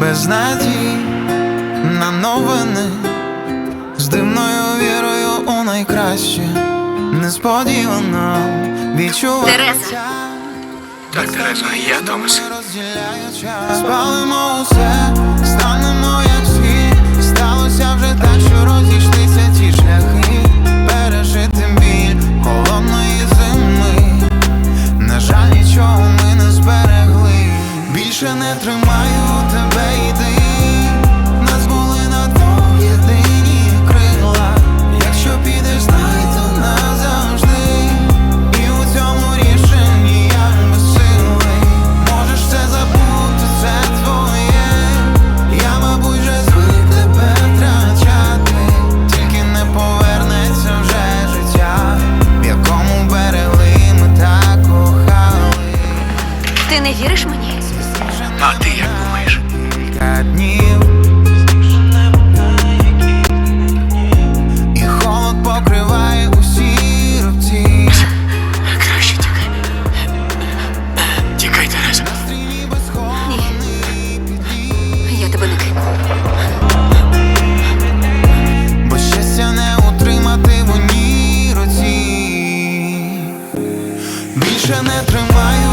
без надій на новини, з дивною вірою у найкраще, несподівано відчувається. Так, Терезо, я Томас. Спалимо усе, станемо як всі. Сталося вже так, що розійшлися ті шляхи. Пережити біль холодної зими. На жаль, нічого ми не зберегли. Більше не тримаю тебе, йди. Нас були на двох єдині крила. Якщо підеш, знай, то назавжди. І у цьому рішенні я безсилий Можеш все забути, це твоє. Я, мабуть, вже звик тебе втрачати. Тільки не повернеться вже життя В якому берегли ми так кохали. Ти не віриш мені? А ти як? Кілька днів І холод покриває усі рубці Краще тікай. Тікай. Стрій безхований Я тебе не кину. Бо щастя не утримати в одній руці Більше не тримаю